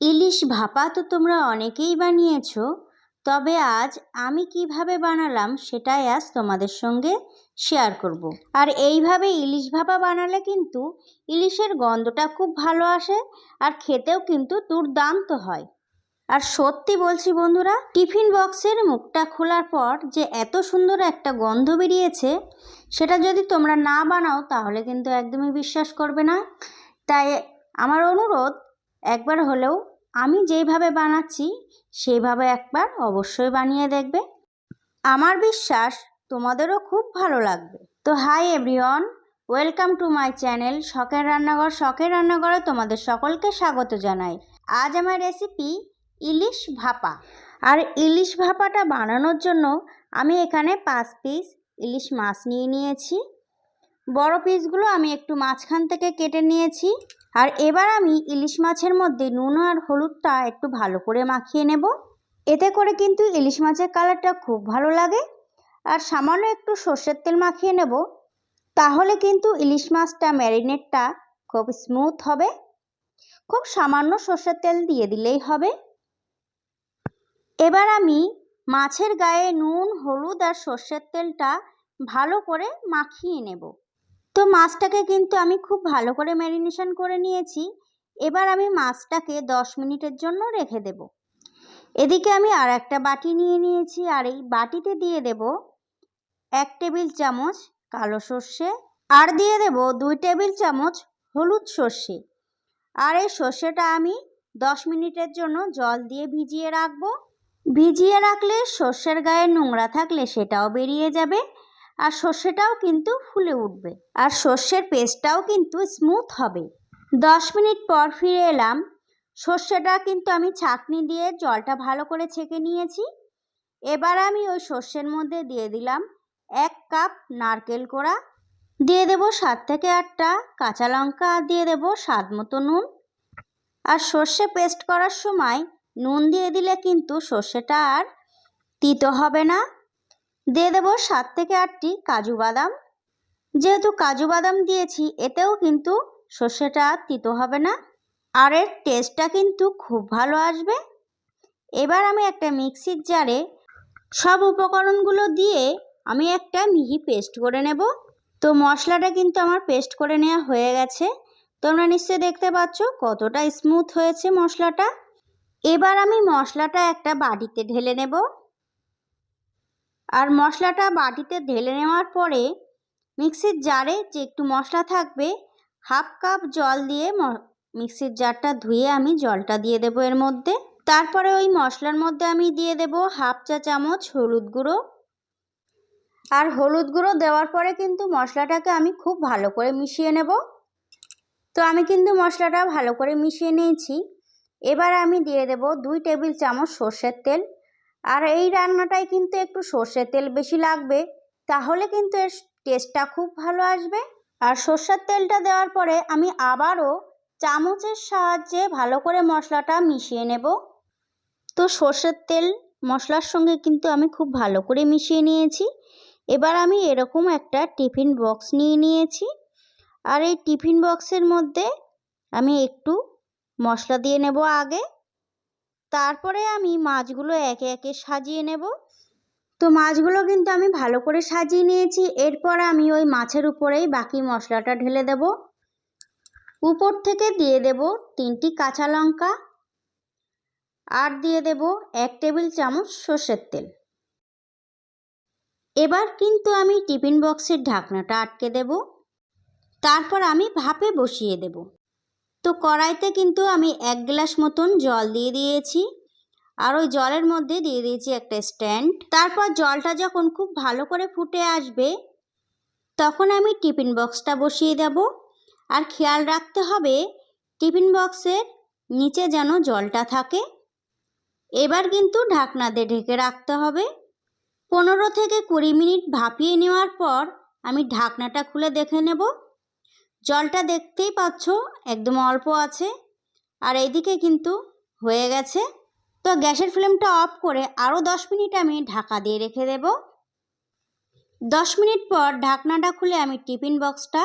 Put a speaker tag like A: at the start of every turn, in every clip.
A: ইলিশ ভাপা তো তোমরা অনেকেই বানিয়েছো, তবে আজ আমি কীভাবে বানালাম সেটাই আজ তোমাদের সঙ্গে শেয়ার করব। আর এইভাবে ইলিশ ভাপা বানালে কিন্তু ইলিশের গন্ধটা খুব ভালো আসে আর খেতেও কিন্তু দুর্দান্ত হয় আর সত্যি বলছি বন্ধুরা, টিফিন বক্সের মুখটা খোলার পর যে এত সুন্দর একটা গন্ধ বেরিয়েছে, সেটা যদি তোমরা না বানাও তাহলে কিন্তু একদমই বিশ্বাস করবে না তাই আমার অনুরোধ একবার হলেও আমি যেইভাবে বানাচ্ছি, সেইভাবে একবার অবশ্যই বানিয়ে দেখবে। আমার বিশ্বাস তোমাদেরও খুব ভালো লাগবে। তো hi everyone, welcome to my channel শখের রান্নাঘর। শখের রান্নাঘরে তোমাদের সকলকে স্বাগত জানাই। আজ আমার রেসিপি ইলিশ ভাপা। আর ইলিশ ভাপাটা বানানোর জন্য আমি এখানে পাঁচ পিস ইলিশ মাছ নিয়ে নিয়েছি। বড় পিসগুলো আমি একটু মাঝখান থেকে কেটে নিয়েছি। আর এবার আমি ইলিশ মাছের মধ্যে নুন আর হলুদটা একটু ভালো করে মাখিয়ে নেব। এতে করে কিন্তু ইলিশ মাছের কালারটা খুব ভালো লাগে। আর সামান্য একটু সর্ষের তেল মাখিয়ে নেব। তাহলে কিন্তু ইলিশ মাছটা ম্যারিনেটটা খুব স্মুথ হবে। খুব সামান্য সর্ষের তেল দিয়ে দিলেই হবে। এবার আমি মাছের গায়ে নুন, হলুদ আর সর্ষের তেলটা ভালো করে মাখিয়ে নেব। তো মাছটাকে কিন্তু আমি খুব ভালো করে ম্যারিনেশন করে নিয়েছি। এবার আমি মাছটাকে দশ মিনিটের জন্য রেখে দেব। এদিকে আমি আর একটা বাটি নিয়ে নিয়েছি আর এই বাটিতে দিয়ে দেব এক টেবিল চামচ কালো সর্ষে আর দিয়ে দেব দুই টেবিল চামচ হলুদ সর্ষে। আর এই সর্ষেটা আমি দশ মিনিটের জন্য জল দিয়ে ভিজিয়ে রাখব। ভিজিয়ে রাখলে সর্ষের গায়ে নোংরা থাকলে সেটাও বেরিয়ে যাবে। আর সর্ষেটাও কিন্তু ফুলে উঠবে। আর সর্ষের পেস্টটাও কিন্তু স্মুথ হবে। দশ মিনিট পর ফিরে এলাম। সর্ষেটা কিন্তু আমি ছাঁকনি দিয়ে জলটা ভালো করে ছেঁকে নিয়েছি। এবার আমি ওই সর্ষের মধ্যে দিয়ে দিলাম এক কাপ নারকেল কোড়া। দিয়ে দেব সাত থেকে আটটা কাঁচা লঙ্কা আর দিয়ে দেব স্বাদ মতো নুন। আর সর্ষে পেস্ট করার সময় নুন দিয়ে দিলে কিন্তু সর্ষেটা আর তিতো হবে না। দিয়ে দেবো সাত থেকে আটটি কাজু বাদাম। যেহেতু কাজু বাদাম দিয়েছি, এতেও কিন্তু সর্ষেটা তিতো হবে না। আর এর টেস্টটা কিন্তু খুব ভালো আসবে। এবার আমি একটা মিক্সির জারে সব উপকরণগুলো দিয়ে আমি একটা মিহি পেস্ট করে নেব। তো মশলাটা কিন্তু আমার পেস্ট করে নেওয়া হয়ে গেছে। তোমরা নিশ্চয়ই দেখতে পাচ্ছ কতটা স্মুথ হয়েছে মশলাটা। এবার আমি মশলাটা একটা বাটিতে ঢেলে নেব। আর মশলাটা বাটিতে ঢেলে নেওয়ার পরে মিক্সির জারে যে একটু মশলা থাকবে, হাফ কাপ জল দিয়ে মিক্সির জারটা ধুয়ে আমি জলটা দিয়ে দেবো এর মধ্যে। তারপরে ওই মশলার মধ্যে আমি দিয়ে দেব হাফ চা চামচ হলুদ গুঁড়ো। আর হলুদ গুঁড়ো দেওয়ার পরে কিন্তু মশলাটাকে আমি খুব ভালো করে মিশিয়ে নেব। তো আমি কিন্তু মশলাটা ভালো করে মিশিয়ে নিয়েছি। এবার আমি দিয়ে দেব দুই টেবিল চামচ সর্ষের তেল। আর এই রান্নাটায় কিন্তু একটু সর্ষের তেল বেশি লাগবে। তাহলে কিন্তু এর টেস্টটা খুব ভালো আসবে। আর সর্ষের তেলটা দেওয়ার পরে আমি আবারও চামচের সাহায্যে ভালো করে মশলাটা মিশিয়ে নেব। তো সর্ষের তেল মশলার সঙ্গে কিন্তু আমি খুব ভালো করে মিশিয়ে নিয়েছি। এবার আমি এরকম একটা টিফিন বক্স নিয়ে নিয়েছি। আর এই টিফিন বক্সের মধ্যে আমি একটু মশলা দিয়ে নেব আগে। তারপরে আমি মাছগুলো একে একে সাজিয়ে নেব। তো মাছগুলো কিন্তু আমি ভালো করে সাজিয়ে নিয়েছি। এরপর আমি ওই মাছের উপরেই বাকি মশলাটা ঢেলে দেব। উপর থেকে দিয়ে দেব তিনটি কাঁচা লঙ্কা আর দিয়ে দেব এক টেবিল চামচ সর্ষের তেল। এবার কিন্তু আমি টিফিন বক্সের ঢাকনাটা আটকে দেব। তারপর আমি ভাপে বসিয়ে দেব। তো কড়াইতে কিন্তু আমি এক গ্লাস মতন জল দিয়ে দিয়েছি। আর ওই জলের মধ্যে দিয়ে দিয়েছি একটা স্ট্যান্ড। তারপর জলটা যখন খুব ভালো করে ফুটে আসবে, তখন আমি টিফিন বক্সটা বসিয়ে দেব। আর খেয়াল রাখতে হবে, টিফিন বক্সের নিচে যেন জলটা থাকে। এবার কিন্তু ঢাকনা দিয়ে ঢেকে রাখতে হবে। পনেরো থেকে কুড়ি মিনিট ভাপিয়ে নেওয়ার পর আমি ঢাকনাটা খুলে দেখে নেব। জলটা দেখতেই পাচ্ছ, একদম অল্প আছে। আর এইদিকে কিন্তু হয়ে গেছে। তো গ্যাসের ফ্লেমটা অফ করে আরও দশ মিনিট আমি ঢাকা দিয়ে রেখে দেব। দশ মিনিট পর ঢাকনাটা খুলে আমি টিফিন বক্সটা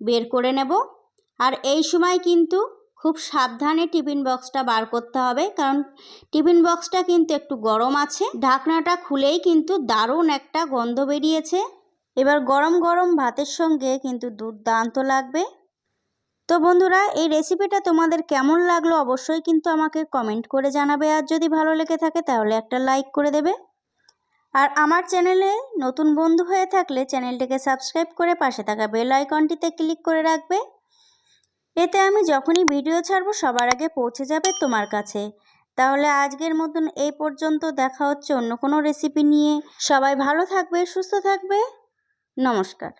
A: বের করে নেব। আর এই সময় কিন্তু খুব সাবধানে টিফিন বক্সটা বার করতে হবে, কারণ টিফিন বক্সটা কিন্তু একটু গরম আছে। ঢাকনাটা খুলেই কিন্তু দারুণ একটা গন্ধ বেরিয়েছে। এবার গরম গরম ভাতের সঙ্গে কিন্তু দুর্দান্ত লাগবে। তো বন্ধুরা, এই রেসিপিটা তোমাদের কেমন লাগল অবশ্যই কিন্তু আমাকে কমেন্ট করে জানাবে। আর যদি ভালো লেগে থাকে তাহলে একটা লাইক করে দেবে। আর আমার চ্যানেলে নতুন বন্ধু হয়ে থাকলে চ্যানেলটিকে সাবস্ক্রাইব করে পাশে থাকা বেল আইকনটিতে ক্লিক করে রাখবে। এতে আমি যখনই ভিডিও ছাড়বো সবার আগে পৌঁছে যাবে তোমার কাছে। তাহলে আজকের মতন এই পর্যন্ত দেখা হচ্ছে অন্য কোনো রেসিপি নিয়ে। সবাই ভালো থাকবে, সুস্থ থাকবে। নমস্কার।